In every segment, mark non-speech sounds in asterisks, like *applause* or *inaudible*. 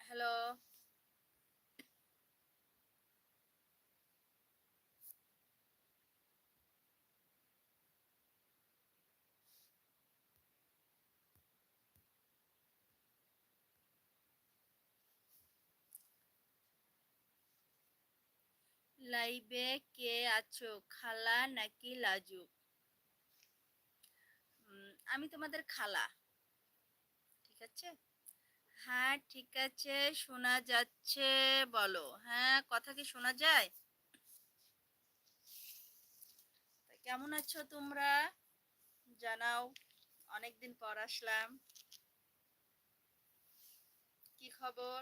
Hello লাইভে কে আছো? খালা নাকি লাজুক? আমি তোমাদের খালা। ঠিক আছে? হ্যাঁ ঠিক আছে, শোনা যাচ্ছে, বলো। হ্যাঁ কথা কি শোনা যায়? কেমন আছো তোমরা? জানাও, অনেকদিন পর আসলাম। কি খবর?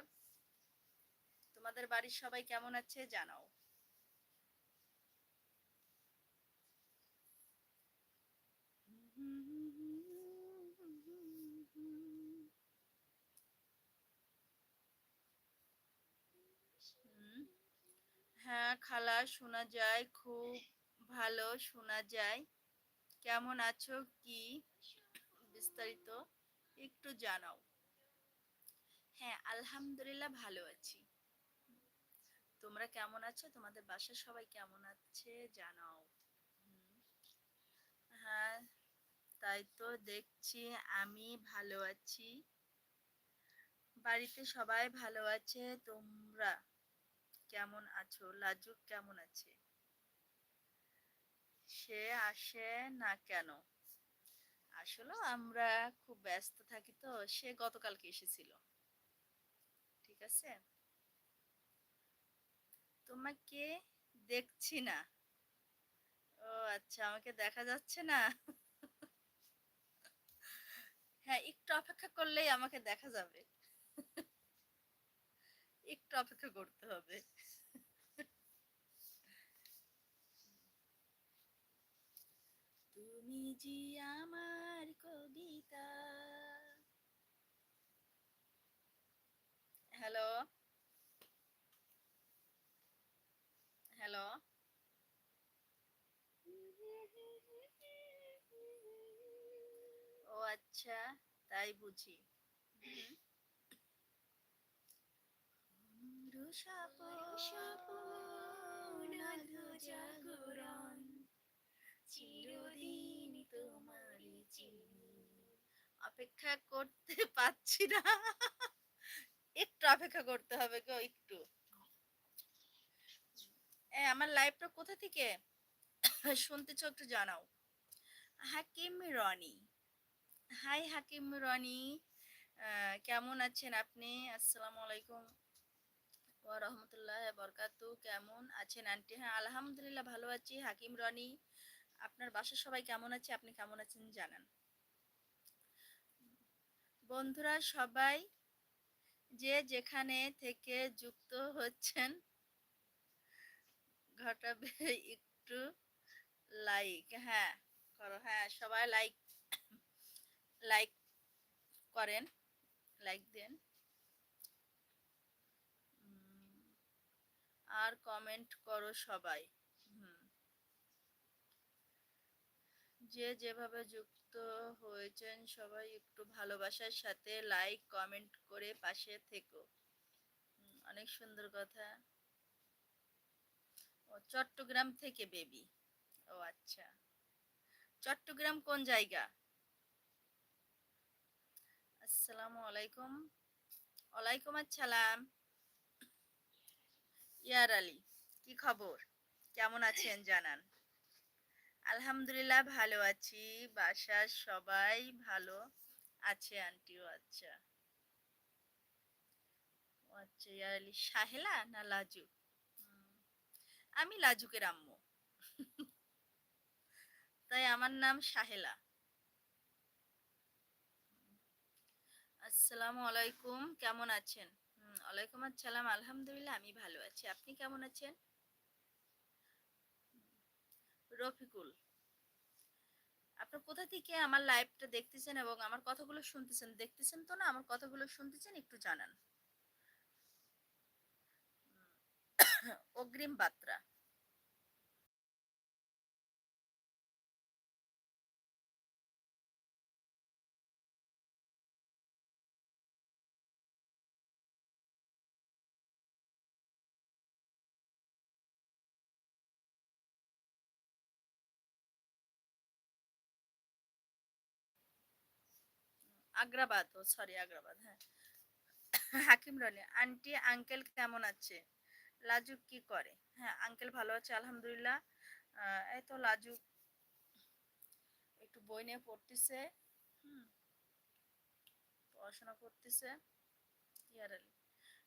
তোমাদের বাড়ির সবাই কেমন আছে? জানাও। হ্যাঁ খালা, শোনা যায়, খুব ভালো শোনা যায়। কেমন আছো? কি বিস্তারিত একটু জানাও। হ্যাঁ আলহামদুলিল্লাহ ভালো আছি। তোমরা কেমন আছো? তোমাদের বাসার সবাই কেমন আছে? জানাও। হ্যাঁ তাই তো দেখছি আমি ভালো আছি। বাড়িতে সবাই ভালো আছে? তোমরা? কেমন আছো? লাজুক কেমন আছে? সে আসে না কেন? আসলে আমরা খুব ব্যস্ত থাকি তো, সে গতকালকে এসেছিল। ঠিক আছে? তোমাকে দেখছি না। ও আচ্ছা আমাকে দেখা যাচ্ছে না। হ্যাঁ একটু অপেক্ষা করলেই আমাকে দেখা যাবে। একটু অপেক্ষা করতে হবে। তুমি জি আমার কবিতা। হ্যালো? হ্যালো? ও আচ্ছা তাই বুঝি। জাগরণ চিরদিন অপেক্ষা করতে *laughs* পাচ্ছি না। একটু অপেক্ষা করতে হবে গো, একটু। আমার লাইভটা কোথা থেকে? শুনতেছ একটু জানাও। হাকিম রনি। হাই হাকিম রনি। কেমন আছেন আপনি? আসসালামু আলাইকুম। ওয়া রহমতুল্লাহ বরকাতু কেমন আছেন আন্টি? হ্যাঁ আলহামদুলিল্লাহ ভালো আছি। হাকিম রনি, আপনার বাসার সবাই কেমন আছে? আপনি কেমন আছেন জানান। বন্ধুরা সবাই যে যেখানে থেকে যুক্ত হচ্ছেন, ঘটাবে একটু লাইক হ্যাঁ করো হ্যাঁ সবাই লাইক লাইক করেন লাইক দেন। আর কমেন্ট করো সবাই। যে যেভাবে যুক্ত হয়েছেন সবাই একটু ভালোবাসার সাথে লাইক কমেন্ট করে পাশে থেকো। অনেক সুন্দর কথা। ও চট্টগ্রাম থেকে বেবি ও আচ্ছা। চট্টগ্রাম কোন জায়গা? আসসালামু আলাইকুম। ওয়ালাইকুম আসসালাম। ইয়ার আলী, কি খবর? কেমন আছেন জানান। আলহামদুলিল্লাহ ভালো আছি। বাসার সবাই ভালো আছে, আন্টিও আচ্ছা আচ্ছা সাহেলা না লাজু? আমি লাজুকের আম্মু। তাই আমার নাম সাহেলা আসসালামু আলাইকুম, কেমন আছেন? ওয়ালাইকুম আসসালাম, আলহামদুলিল্লাহ, আমি ভালো আছি। আপনি কেমন আছেন? রফিকুল, আপনার কোথা থেকে আমার লাইভটা দেখতেছেন এবং আমার কথাগুলো শুনতেছেন? দেখতেছেন তো না? আমার কথাগুলো শুনতেছেন? একটু জানান। *coughs* অগ্রিম বাত্রা আগ্রাবাদ, ও সরি আগ্রাবাদ হ্যাঁ। হাকিম রনি, আন্টি, আঙ্কেল কেমন আছে? লাজুক, কি করে? হ্যাঁ আঙ্কেল ভালো আছে, আলহামদুলিল্লাহ। এই তো লাজুক। একটু বই নিয়ে পড়তেছে। পড়াশোনা করতেছে। ইয়ারালি।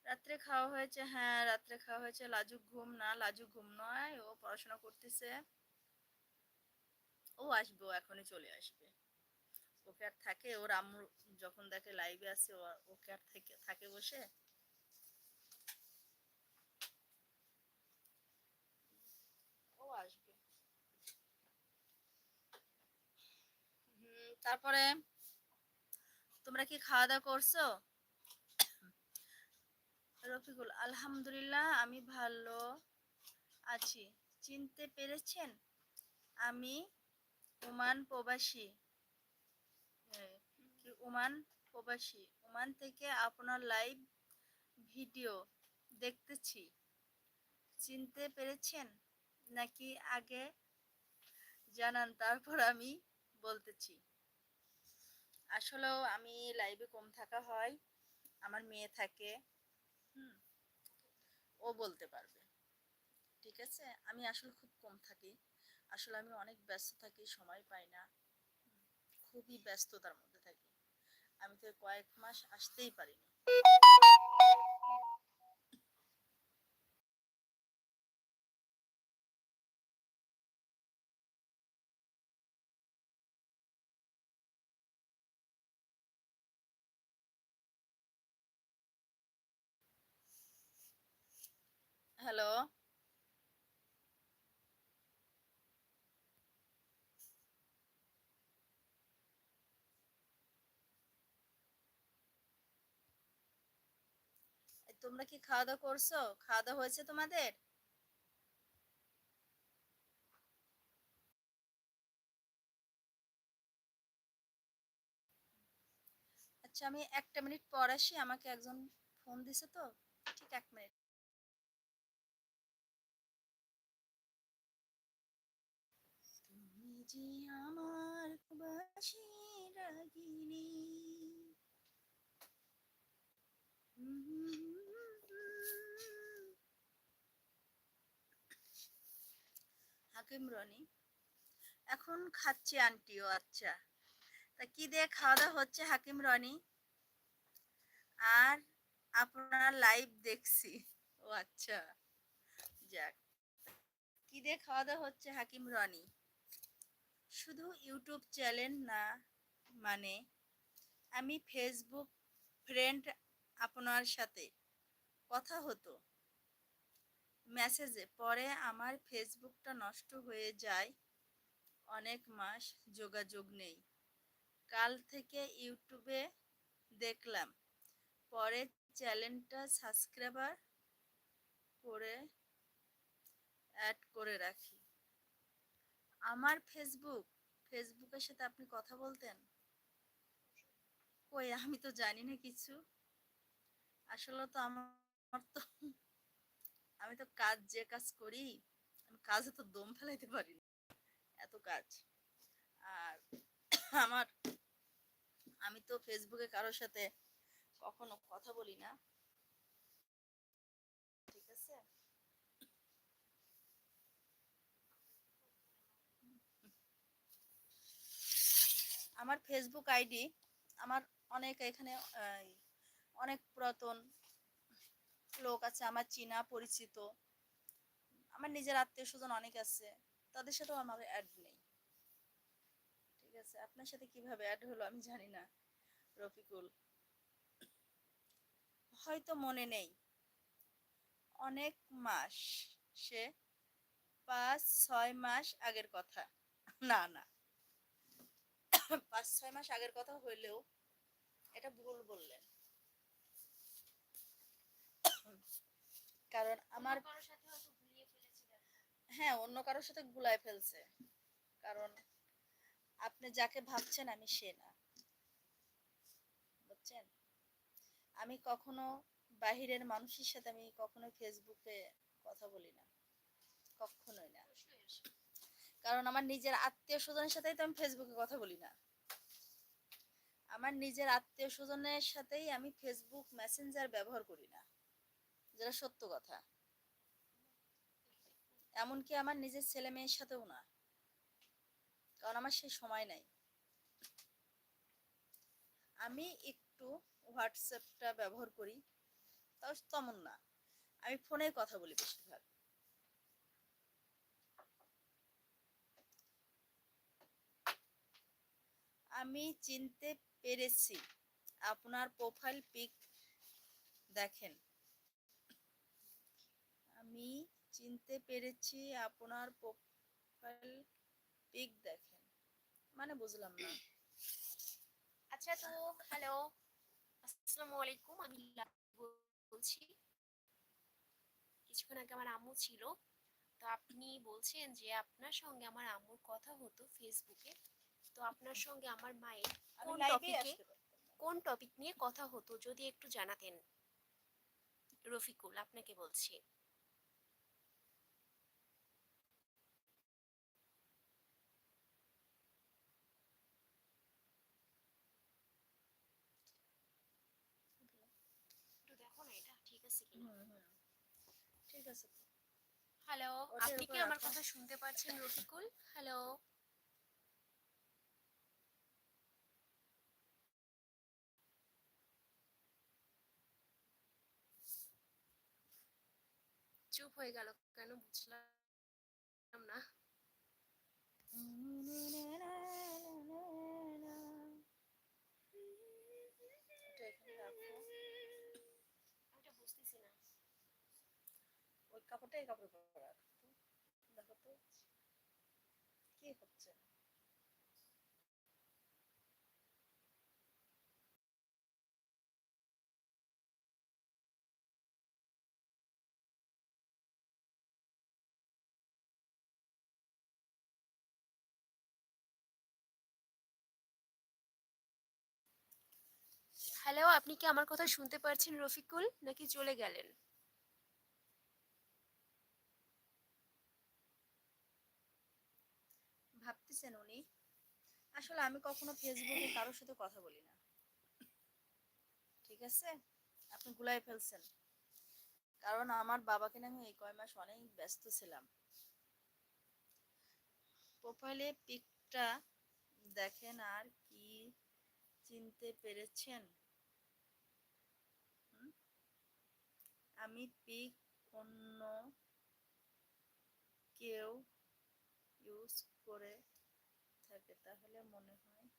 রাত্রে খাওয়া হয়েছে? হ্যাঁ রাত্রে খাওয়া হয়েছে। লাজুক ঘুম না, লাজুক ঘুম নয়। ও পড়াশোনা করতেছে। ও আসবে, ও এখনই চলে আসবে। ওকে আর থাকে, ওর আম্মু যখন দেখে লাইভে আর- ওকে আর থেকে, থাকে বসে। ও আসবে। তারপরে তোমরা কি খাওয়া দাওয়া করছ? রফিকুল, আলহামদুলিল্লাহ, আমি ভালো আছি। চিনতে পেরেছেন? আমি ওমান প্রবাসী। ওমান প্রবাসী। ওমান থেকে আপনার লাইভ ভিডিও দেখতেছি। চিনতে পেরেছেন? নাকি আগে জানান, তারপর আমি বলতেছি। আসলেও আমি লাইভে কম থাকা হয়, আমার মেয়ে থাকে, হুম, ও বলতে পারবে। ঠিক আছে? আমি আসলে খুব কম থাকি। আসলে আমি অনেক ব্যস্ত থাকি, সময় পাই না। খুবই ব্যস্ততার মধ্যে থাকি। আমি তো কয়েক মাস আসতেই পারিনি হ্যালো এই তোমরা কি খাওয়া দাওয়া করছ? খাওয়া দাওয়া হয়েছে তোমাদের? আচ্ছা আমি একটা মিনিট পর আসি, আমাকে একজন ফোন দিছে তো, ঠিক এক মিনিট। তুমি যে আমার বাসি রাগিনী হাকিম রনি। এখন খাচ্ছি আন্টিও আচ্ছা। তা কি দিয়ে খাওয়া দাওয়া হচ্ছে হাকিম রনি? আর আপনার লাইভ দেখছি। ও আচ্ছা। যাক। কি দিয়ে খাওয়া দাওয়া হচ্ছে হাকিম রনি? শুধু ইউটিউব চ্যানেল না মানে আমি ফেসবুক ফ্রেন্ড আপনার সাথে কথা হতো। মেসেজে পরে আমার ফেসবুকটা নষ্ট হয়ে যায় অনেক মাস, যোগাযোগ নেই। কাল থেকে ইউটিউবে দেখলাম। পরে চ্যানেলটা সাবস্ক্রাইবার করে অ্যাড করে রাখি। আমার ফেসবুক ফেসবুকের সাথে আপনি কথা বলতেন? কই, আমি তো জানি না কিছু। আসলে তো আমার তো আমি তো কাজ, যে কাজ করি, আমি কাজে তো দম ফেলাইতে পারি না। এত কাজ। আর আমার, আমি তো ফেসবুকে কারোর সাথে কখনো কথা বলি না। ঠিক আছে? আমার ফেসবুক আইডি আমার অনেক এখানে অনেক পুরাতন লোক আছে, আমার চীনা, পরিচিত, আমার নিজের আত্মীয় স্বজন অনেক আছে, তাদের সাথেও আমার অ্যাড নেই। ঠিক আছে? আপনার সাথে কীভাবে অ্যাড হলো আমি জানি না, রফিকুল। হয়তো মনে নেই। অনেক মাস সে পাঁচ, ছয় মাস আগের কথা। না না। পাঁচ, ছয় মাস আগের কথা হইলেও এটা ভুল বললেন। কারণ আমার হ্যাঁ অন্য কারোর সাথে গুলায় ফেলছে। কারণ আপনি যাকে ভাবছেন আমি সে না। বুঝছেন? আমি কখনো বাহিরের মানুষের সাথে আমি কখনো ফেসবুকে কথা বলি না। কখনোই না। কারণ আমার নিজের আত্মীয় স্বজনের সাথেই তো আমি ফেসবুকে কথা বলি না। আমার নিজের আত্মীয় স্বজনের সাথেই আমি ফেসবুক মেসেঞ্জার ব্যবহার করি না। যেটা সত্য কথা। এমনকি আমার নিজের ছেলে মেয়ের সাথেও না। কারণ আমার সেই সময় নাই। আমি একটু হোয়াটসঅ্যাপটা ব্যবহার করি, তাও তেমন না। আমি ফোনে কথা বলি বেশিরভাগ। আমি চিনতে পেরেছি। আপনার প্রোফাইল পিক দেখেন। আমি চিনতে পেরেছি আপনার প্রোফাইল পিক দেখেন। মানে বুঝলাম না। আচ্ছা তো হ্যালো আসসালামু আলাইকুম আমি বলছি। কিছুক্ষণ আগে আমার আম্মু ছিল। তো আপনি বলছেন যে আপনার সঙ্গে আমার আম্মুর কথা হতো ফেসবুকে। তো আপনার সঙ্গে আমার মায়ের কোন না। কোন টপিক নিয়ে কথা হতো যদি একটু জানাতেন? রফিকুল আপনাকে বলছি একটু দেখো না এটা ঠিক আছে কিনা হুম, হুম। ঠিক আছে হ্যালো আপনি কি আমার কথা শুনতে পাচ্ছেন রফিকুল হ্যালো চুপ হয়ে গেল কেন বুঝলাম না ওই পরা। দেখো তো, কি হচ্ছে? হ্যালো আপনি কি আমার কথা শুনতে পারছেন রফিকুল নাকি চলে গেলেন? আসলে আমি কখনো ফেসবুকে কারোর সাথে কথা বলি না। ঠিক আছে? আপনি গুলাই ফেলছেন। কারণ আমার বাবাকে আমি এই কয় মাস অনেক ব্যস্ত ছিলাম। প্রোফাইলে পিকটা দেখেন আর কি চিনতে পেরেছেন? আমি পিক অন্য কেউ ইউজ করে থাকে তাহলে মনে হয়।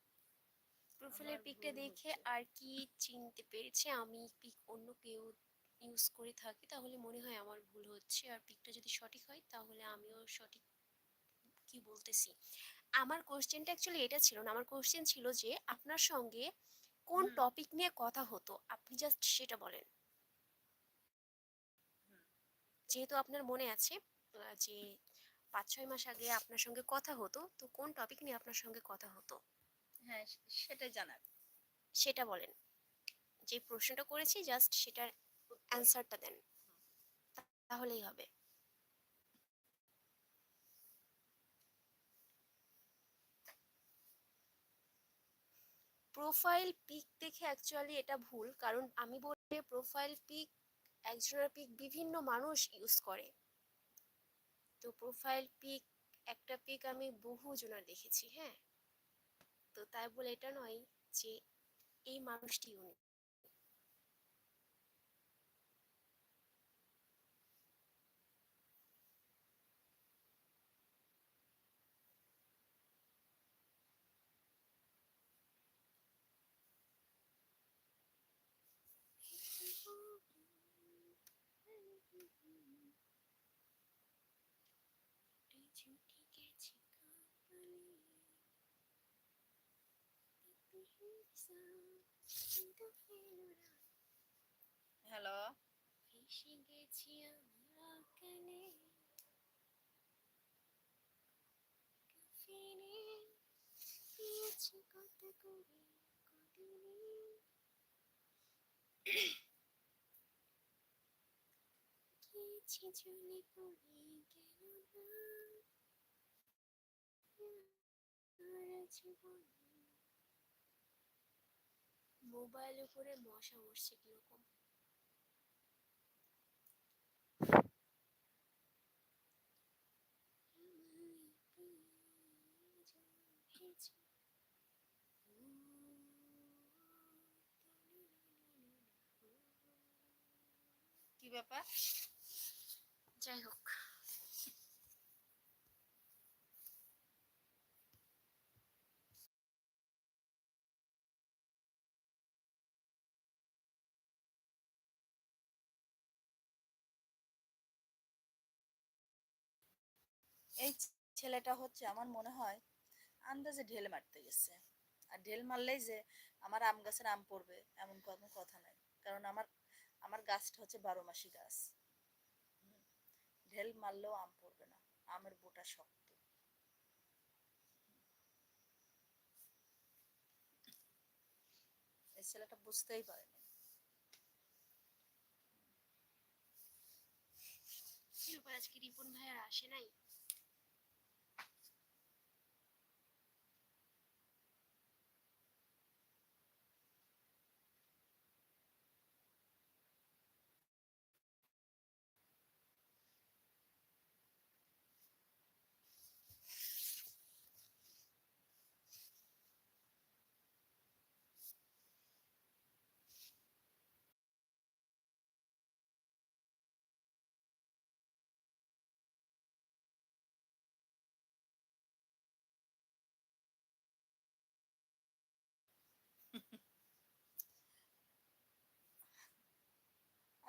প্রোফাইলের পিকটা দেখে আর কি চিনতে পেরেছে আমি পিক অন্য কেউ ইউজ করে থাকি তাহলে মনে হয় আমার ভুল হচ্ছে। আর পিকটা যদি সঠিক হয় তাহলে আমিও সঠিক কি বলতেছি? আমার কোশ্চেনটা অ্যাকচুয়ালি এটা ছিল না আমার কোশ্চেন ছিল যে আপনার সঙ্গে কোন টপিক নিয়ে কথা হতো? আপনি জাস্ট সেটা বলেন। যেহেতু আপনার মনে আছে যে পাঁচ ছয় মাস আগে আপনার সঙ্গে কথা হতো তো কোন টপিক নিয়ে আপনার সঙ্গে কথা হতো? হ্যাঁ সে- সেটাই জানার। সেটা বলেন। যে প্রশ্নটা করেছি জাস্ট সেটার অ্যান্সারটা দেন। তাহলেই হবে। প্রোফাইল পিক দেখে অ্যাকচুয়ালি এটা ভুল কারণ আমি বলতে প্রোফাইল পিক একজনের পিক বিভিন্ন মানুষ ইউজ করে। তো প্রোফাইল পিক একটা পিক আমি বহু জনের দেখেছি হ্যাঁ? তো তাই বলে এটা নয় যে এই মানুষটি উনি হ্যালো গেছি আমরা কানে ফিরে দিয়েছি কত করে কদিনে গিয়েছি চলে পড়ে গেল না জীবনে মোবাইল উপরে মশা উঠছে কীরকম? কি ব্যাপার? যাই হোক। এই ছেলেটা হচ্ছে আমার মনে হয় আন্দাজে ঢেল মারতে গেছে। আর ঢেল মারলেই যে আমার আম গাছের আম পড়বে এমন কোনো কথা নাই। কারণ আমার আমার গাছটা হচ্ছে বারো মাসি গাছ। ঢেল মারলেও আম পড়বে না। আমের বোটা শক্ত। ছেলেটা বুঝতেই পারেনি। আজকে রিপন ভাই আর আসে নাই?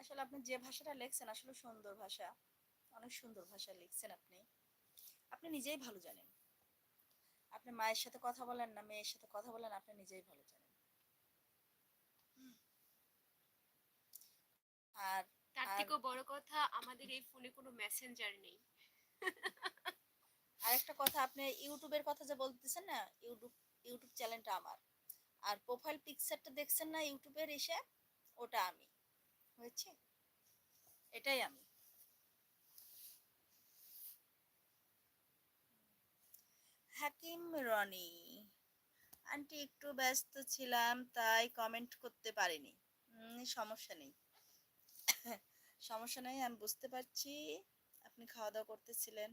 আসলে আপনি যে ভাষাটা লিখছেন আসলে সুন্দর ভাষা। অনেক সুন্দর ভাষা লিখছেন আপনি। আপনি নিজেই ভালো জানেন। আপনি মায়ের সাথে কথা বলেন না মেয়ের সাথে কথা বলেন আপনি নিজেই ভালো জানেন। আর তার আর- থেকেও বড় কথা আমাদের এই ফোনে কোনো মেসেঞ্জার নেই। আরেকটা কথা আপনি ইউটিউবের কথা যে বলতেছেন না ইউটিউব ইউটিউব চ্যানেলটা আমার। আর প্রোফাইল পিকচারটা দেখছেন না ইউটিউবের এসে ওটা আমি। হয়েছে? এটাই আমি। হাকিম রনি আন্টি একটু ব্যস্ত ছিলাম তাই কমেন্ট করতে পারিনি। সমস্যা নেই। সমস্যা নেই আমি বুঝতে পারছি। আপনি খাওয়া দাওয়া করতেছিলেন।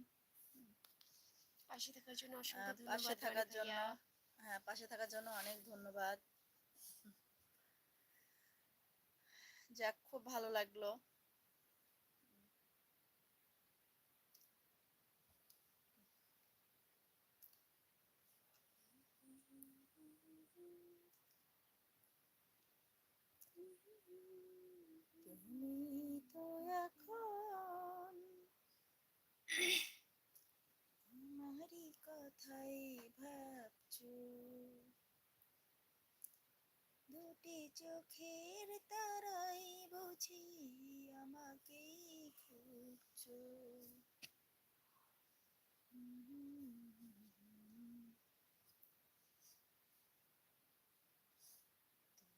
পাশে থাকার জন্য পাশে থাকার জন্য হ্যাঁ পাশে থাকার জন্য অনেক ধন্যবাদ। যাক খুব ভালো লাগল। *clears throat* কথাই ভাবছ। দুটি চোখের তারাই বুঝি আমাকেই খুঁজছো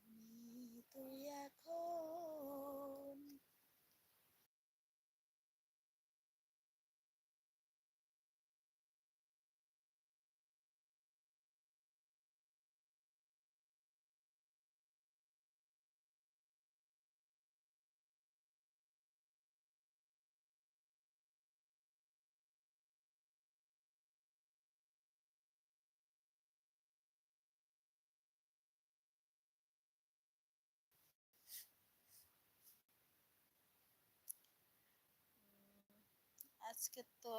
তুমি তো এখন আজকে তো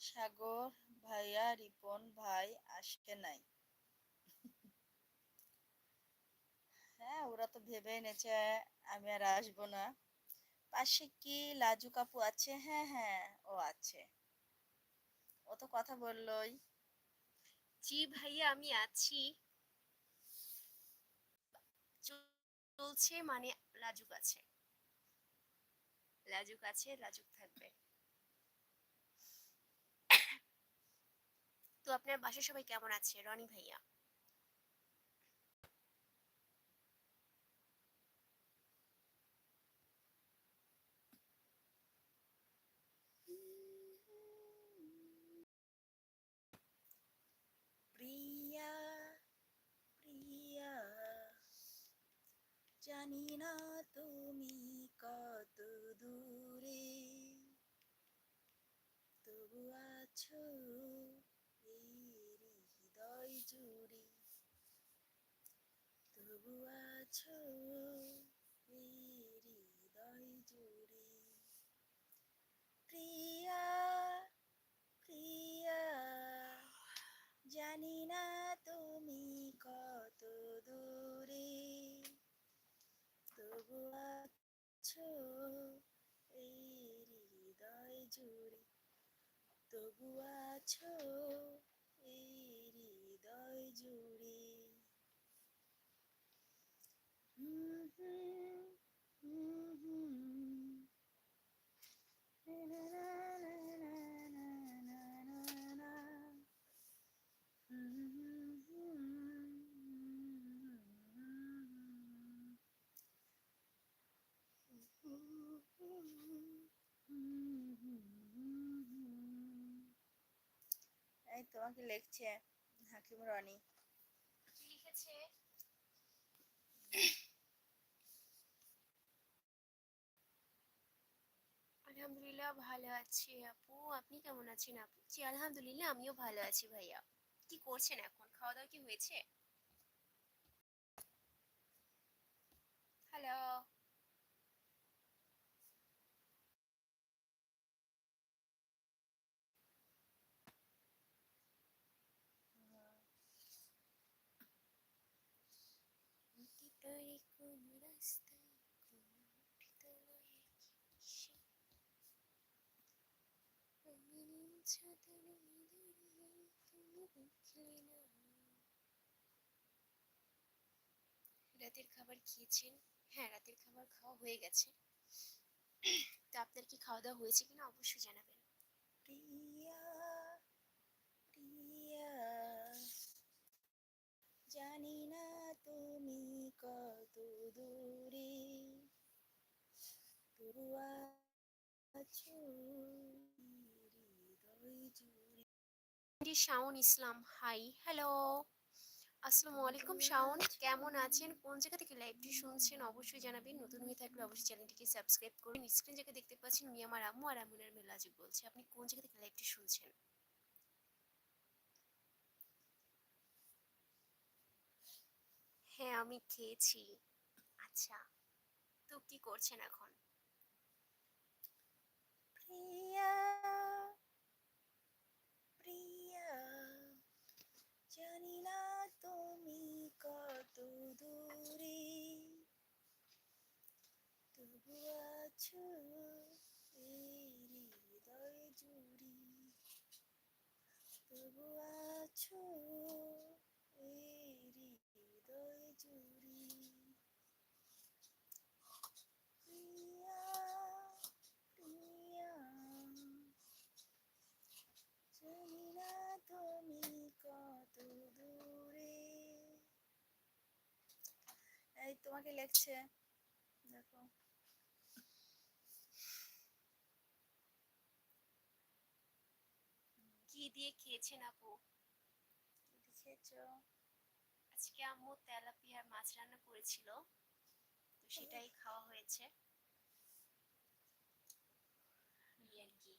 সাগর ভাইয়া, রিপন ভাই আসে নাই। হ্যাঁ ওরা তো ভেবে এনেছে, আমি আর আসব না। পাশে কি লাজু কাপু আছে? হ্যাঁ হ্যাঁ ও আছে। ও তো কথা বললোই। জি ভাইয়া, আমি আছি। চলছে মানে লাজুক আছে। লাজুক আছে, লাজুক থাকবে। তো আপনার বাসার সবাই কেমন আছে? রনি ভাইয়া? প্রিয়া প্রিয়া, জানি না তুমি কত দূরে, তবু আছো জুড়ে তবু আছো হৃদয় জুড়ে। প্রিয়া প্রিয়া, জানি না তুমি কত দূরে। তবু আছো এই হৃদয় জুড়ে। তবু আছো জুড়ে। এই তোমাকে লেখছে হাকিম রনি। আলহামদুলিল্লাহ ভালো আছি আপু। আপনি কেমন আছেন আপু? জি, আলহামদুলিল্লাহ, আমিও ভালো আছি ভাইয়া। কি করছেন এখন? খাওয়া দাওয়া কি হয়েছে? হ্যালো পারি কোন রাস্তায় কোন তলায় কিসে রাতের খাবার খেয়েছেন? হ্যাঁ রাতের খাবার খাওয়া হয়ে গেছে। তো আপনার কি খাওয়া দাওয়া হয়েছে কিনা অবশ্যই জানাবেন। প্রিয়া প্রিয়া, জানি না তুমি কত দূরে। আছো। শাওন ইসলাম হাই হ্যালো আসসালামু আলাইকুম শাওন কেমন আছেন? কোন জায়গা থেকে লাইভটি শুনছেন অবশ্যই জানাবেন। নতুন হয়ে থাকলে অবশ্যই চ্যানেলটিকে সাবস্ক্রাইব করুন। স্ক্রিন জায়গায় দেখতে পাচ্ছেন আমার আম্মু আর আমিনের মেলাজিক বলছে আপনি কোন জায়গা থেকে লাইভটি শুনছেন? হ্যাঁ আমি খেয়েছি। আচ্ছা তো কি করছেন এখন? প্রিয়া জানি না তুমি কত দূরে তবু আছো এই হৃদয় জুড়ি। তবু আছো এই হৃদয় জুড়ে প্রিয়া প্রিয়া জানি না তুমি কত দূরে এই তোমাকে লেখছে। দেখো। কি দিয়ে খেয়েছেন আপু? লিখেছো আজকে আম্মু তেলাপিয়ার মাছ রান্না করেছিল। তো সেটাই খাওয়া হয়েছে এই আর কি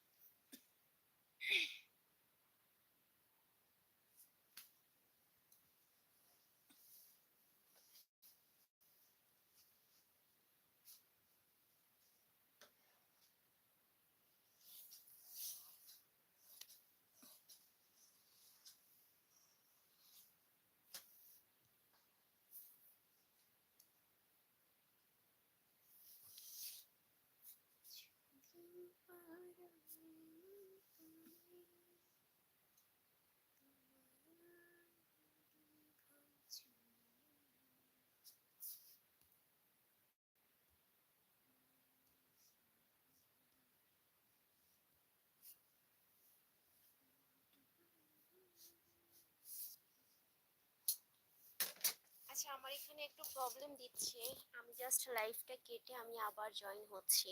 আচ্ছা আমার এখানে একটু প্রবলেম দিচ্ছে। আমি জাস্ট লাইফটা কেটে আমি আবার জয়েন হচ্ছি।